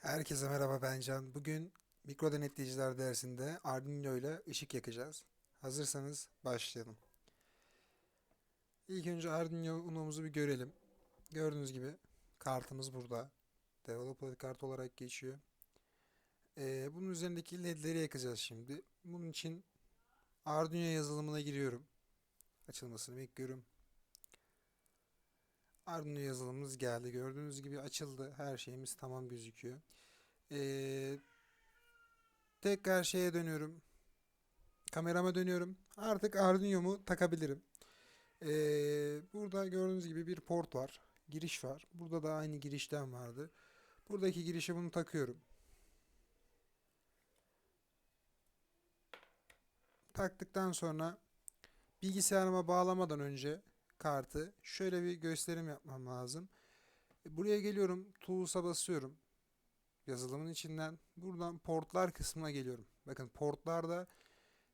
Herkese merhaba ben Can. Bugün mikro denetleyiciler dersinde Arduino ile ışık yakacağız. Hazırsanız başlayalım. İlk önce Arduino Uno'muzu bir görelim. Gördüğünüz gibi kartımız burada. Developer kart olarak geçiyor. Ee, bunun üzerindeki ledleri yakacağız şimdi. Bunun için Arduino yazılımına giriyorum. Açılmasını bekliyorum. Arduino yazılımımız geldi. Gördüğünüz gibi açıldı. Her şeyimiz tamam gözüküyor. Ee, tekrar şeye dönüyorum. Kamerama dönüyorum. Artık Arduino'mu takabilirim. Ee, burada gördüğünüz gibi bir port var. Giriş var. Burada da aynı girişten vardı. Buradaki girişe bunu takıyorum. Taktıktan sonra bilgisayarıma bağlamadan önce kartı şöyle bir gösterim yapmam lazım. Buraya geliyorum, Tools'a basıyorum. Yazılımın içinden buradan portlar kısmına geliyorum. Bakın portlarda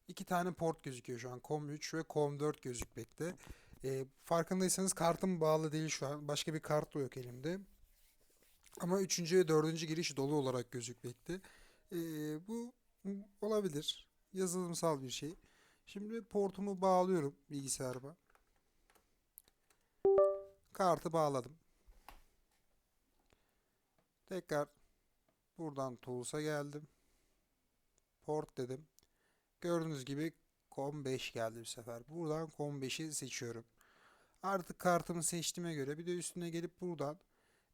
iki tane port gözüküyor şu an. COM3 ve COM4 gözükmekte. Ee, farkındaysanız kartım bağlı değil şu an. Başka bir kart da yok elimde. Ama üçüncü ve dördüncü giriş dolu olarak gözükmekte. Ee, bu olabilir. Yazılımsal bir şey. Şimdi portumu bağlıyorum bilgisayarıma. Kartı bağladım. Tekrar buradan Tools'a geldim. Port dedim. Gördüğünüz gibi COM5 geldi bu sefer. Buradan COM5'i seçiyorum. Artık kartımı seçtiğime göre bir de üstüne gelip buradan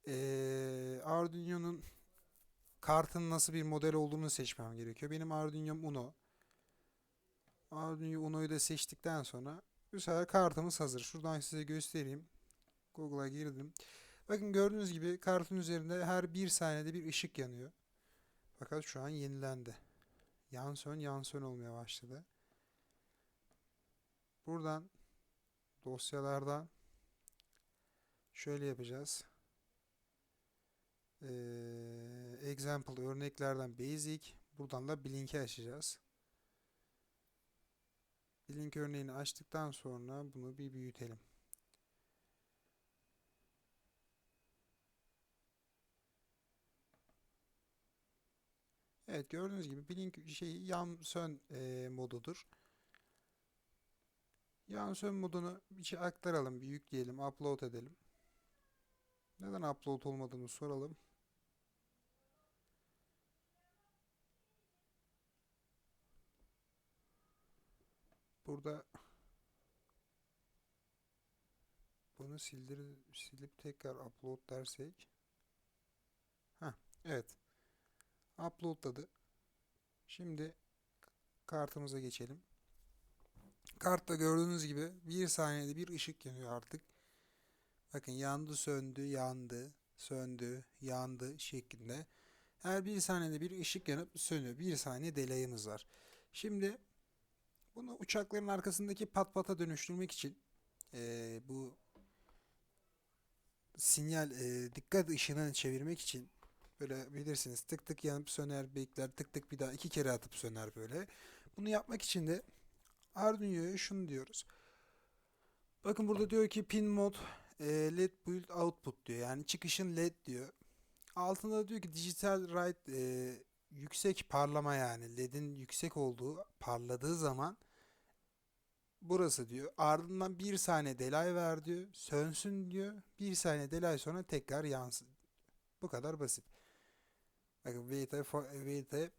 eee Arduino'nun kartın nasıl bir model olduğunu seçmem gerekiyor. Benim Arduino'm Uno. Arduino Uno'yu da seçtikten sonra bu sefer kartımız hazır. Şuradan size göstereyim. Google'a girdim. Bakın gördüğünüz gibi kartın üzerinde her bir saniyede bir ışık yanıyor. Fakat şu an yenilendi. Yan sön yan sön olmaya başladı. Buradan dosyalardan şöyle yapacağız. Ee, example örneklerden basic. Buradan da Blink'i açacağız. Blink örneğini açtıktan sonra bunu bir büyütelim. Evet gördüğünüz gibi Blink şey yan sön e, modudur. Yan sön modunu içe aktaralım, bir yükleyelim, upload edelim. Neden upload olmadığını soralım. Burada bunu sildir silip tekrar upload dersek. Ha, evet. Uploadladı. Şimdi kartımıza geçelim. Kartta gördüğünüz gibi bir saniyede bir ışık yanıyor artık. Bakın yandı, söndü, yandı, söndü, yandı şeklinde. Her bir saniyede bir ışık yanıp sönüyor. Bir saniye delay'ımız var. Şimdi bunu uçakların arkasındaki pat pata dönüştürmek için eee, bu sinyal eee, dikkat ışığını çevirmek için böyle bilirsiniz tık tık yanıp söner bekler tık tık bir daha iki kere atıp söner böyle. Bunu yapmak için de Arduino'ya şunu diyoruz. Bakın burada diyor ki pin mod e, led build output diyor. Yani çıkışın led diyor. Altında diyor ki digital write e, yüksek parlama yani ledin yüksek olduğu parladığı zaman burası diyor. Ardından bir saniye delay ver diyor. Sönsün diyor. Bir saniye delay sonra tekrar yansın. Bu kadar basit. Bakın wait for, wait a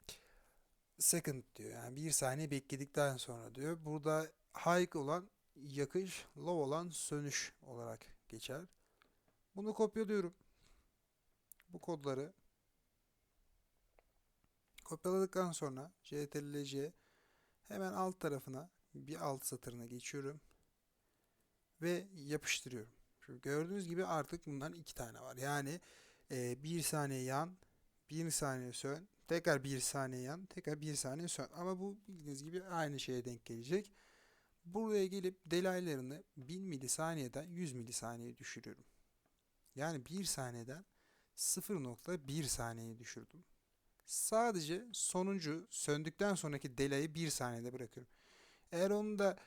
second diyor. Yani bir saniye bekledikten sonra diyor. Burada high olan yakış, low olan sönüş olarak geçer. Bunu kopyalıyorum. Bu kodları kopyaladıktan sonra CTRL-C hemen alt tarafına bir alt satırına geçiyorum ve yapıştırıyorum. Şimdi gördüğünüz gibi artık bundan iki tane var. Yani e, bir saniye yan, bir saniye sön, tekrar bir saniye yan, tekrar bir saniye sön. Ama bu bildiğiniz gibi aynı şeye denk gelecek. Buraya gelip delaylarını 1000 milisaniyeden 100 milisaniyeye düşürüyorum. Yani 1 saniyeden 0.1 saniyeye düşürdüm. Sadece sonuncu söndükten sonraki delayı 1 saniyede bırakıyorum. Eğer onu da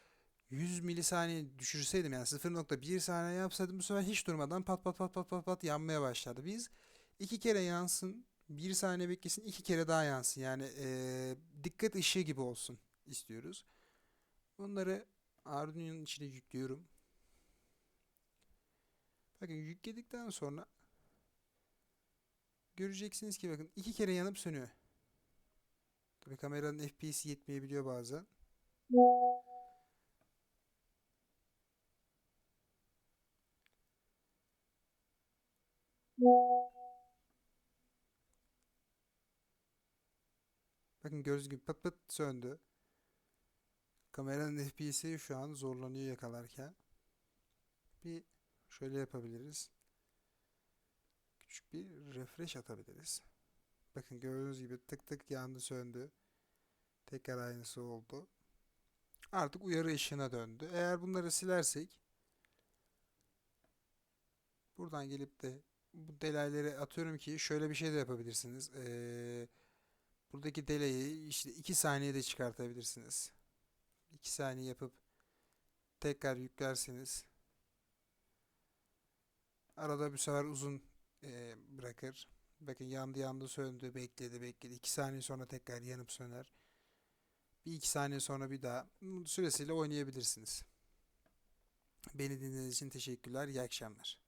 100 milisaniye düşürseydim yani 0.1 saniye yapsaydım bu sefer hiç durmadan pat pat pat pat pat pat yanmaya başladı. Biz iki kere yansın Bir saniye beklesin iki kere daha yansın. Yani eee, dikkat ışığı gibi olsun istiyoruz. Bunları Arduino'nun içine yüklüyorum. Bakın yükledikten sonra göreceksiniz ki bakın iki kere yanıp sönüyor. Tabii kameranın FPS'i yetmeyebiliyor bazen. Bakın gördüğünüz gibi pıt pıt söndü. Kameranın FPS'i şu an zorlanıyor yakalarken. Bir şöyle yapabiliriz. Küçük bir refresh atabiliriz. Bakın gördüğünüz gibi tık tık yandı söndü. Tekrar aynısı oldu. Artık uyarı ışığına döndü. Eğer bunları silersek buradan gelip de bu delayları atıyorum ki şöyle bir şey de yapabilirsiniz. Ee, buradaki delayı işte 2 saniyede çıkartabilirsiniz. 2 saniye yapıp tekrar yüklerseniz arada bir sefer uzun e, bırakır. Bakın yandı yandı söndü bekledi bekledi. 2 saniye sonra tekrar yanıp söner. Bir iki saniye sonra bir daha süresiyle oynayabilirsiniz. Beni dinlediğiniz için teşekkürler. İyi akşamlar.